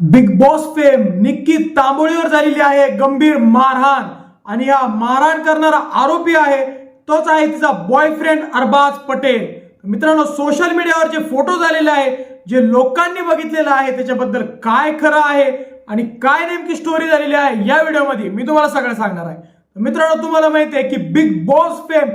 Big boss fame Nikki तांबोळीवर झालेली आहे गंभीर मारहाण. आणि हा मारहाण करणारा आरोपी आहे तोच आहे तिचा बॉयफ्रेंड अरबाज पटेल. मित्रांनो सोशल मीडियावर जे फोटो झालेले आहे जे लोकांनी बघितलेलं आहे त्याच्याबद्दल काय खरं आहे आणि काय नेमकी स्टोरी झालेली आहे या व्हिडिओमध्ये मी तुम्हाला सगळं सांगणार आहे. मित्रांनो तुम्हाला माहिती आहे की Bigg Boss fame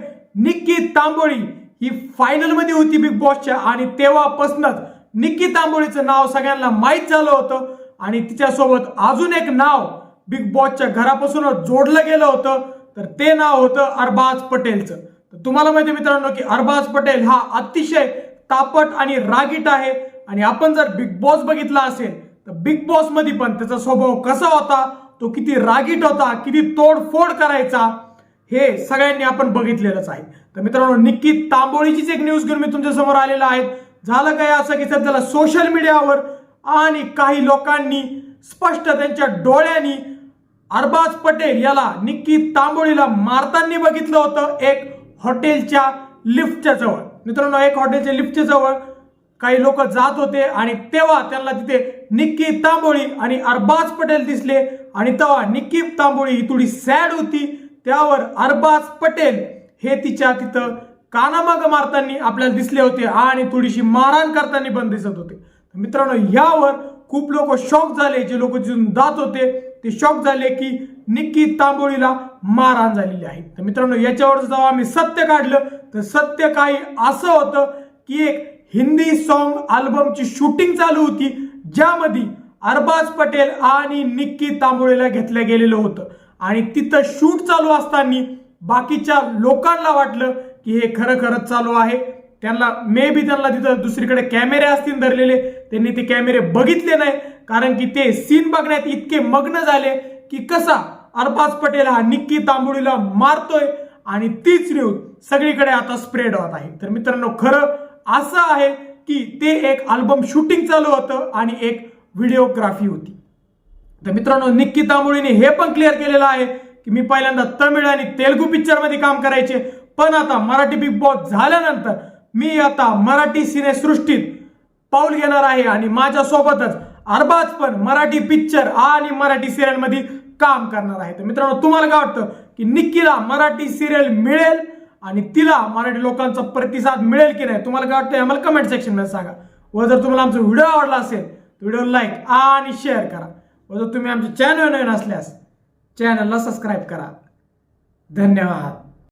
Nikki Tamboli ही फायनलमध्ये होती बिग बॉसच्या आणि तेव्हापासूनच निक्की तांबोळीचं नाव सगळ्यांना माहीत झालं होतं आणि तिच्यासोबत अजून एक नाव बिग बॉसच्या घरापासूनच जोडलं गेलं होतं. तर ते नाव होतं अरबाज पटेलचं. तर तुम्हाला माहिती मित्रांनो की अरबाज पटेल हा अतिशय तापट आणि रागीट आहे. आणि आपण जर बिग बॉस बघितला असेल तर बिग बॉसमध्ये पण त्याचा स्वभाव कसा होता तो किती रागीट होता किती तोडफोड करायचा हे सगळ्यांनी आपण बघितलेलंच आहे. तर मित्रांनो निक्की तांबोळीचीच एक न्यूज घेऊन मी तुमच्यासमोर आलेला आहे. झालं काय असं की सध्याला सोशल मीडियावर आणि काही लोकांनी स्पष्ट त्यांच्या डोळ्यांनी अरबाज पटेल याला निक्की तांबोळीला मारताना बघितलं होतं एक हॉटेलच्या लिफ्टच्या जवळ. मित्रांनो एक हॉटेलच्या लिफ्टच्या जवळ काही लोक जात होते आणि तेव्हा त्यांना तिथे निक्की तांबोळी आणि अरबाज पटेल दिसले. आणि तेव्हा निक्की तांबोळी ही थोडी सॅड होती. त्यावर अरबाज पटेल हे तिच्या तिथं कानामाग मारताना आपल्याला दिसले होते आणि थोडीशी मारहाण करताना पण दिसत होते. मित्रांनो यावर खूप लोक शॉक झाले. जे लोक जिथून जात होते ते शॉक झाले की निक्की तांबोळीला मारहाण झालेली आहे. तर मित्रांनो याच्यावर जेव्हा आम्ही सत्य काढलं. तर सत्य काही असं होतं की एक हिंदी सॉन्ग अल्बमची शूटिंग चालू होती ज्यामध्ये अरबाज पटेल आणि निक्की तांबोळीला घेतलं गेलेलं होतं. आणि तिथं शूट चालू असताना बाकीच्या लोकांना वाटलं की हे खरं खरंच चालू आहे. त्यांना मे बी त्यांना तिथं दुसरीकडे कॅमेरे असतील धरलेले. त्यांनी ते कॅमेरे बघितले नाही. कारण की ते सीन बघण्यात इतके मग्न झाले की कसा अरबाज पटेल हा निक्की तांबोळीला मारतोय. आणि तीच न्यूज सगळीकडे आता स्प्रेड होत आहे. तर मित्रांनो खरं असं आहे की ते एक अल्बम शूटिंग चालू होतं आणि एक व्हिडिओग्राफी होती. तर मित्रांनो निक्की तांबोळीने हे पण क्लिअर केलेलं आहे की मी पहिल्यांदा तमिळ आणि तेलगू पिक्चरमध्ये काम करायचे. पण आता मराठी बिग बॉस झाल्यानंतर मी आता मराठी सिनेसृष्टीत पाऊल घेणार आहे आणि माझ्यासोबतच अरबाज पण मराठी पिक्चर आणि मराठी सिरियलमध्ये काम करणार आहे. तर मित्रांनो तुम्हाला काय वाटतं की निक्कीला मराठी सिरियल मिळेल आणि तिला मराठी लोकांचा प्रतिसाद मिळेल की नाही? तुम्हाला काय वाटतं? आम्हाला कमेंट सेक्शनमध्ये सांगा. व जर तुम्हाला आमचा व्हिडिओ आवडला असेल तर व्हिडिओ लाईक आणि शेअर करा. व जर तुम्ही आमचे चॅनल नवीन असल्यास चॅनलला सबस्क्राईब करा. धन्यवाद.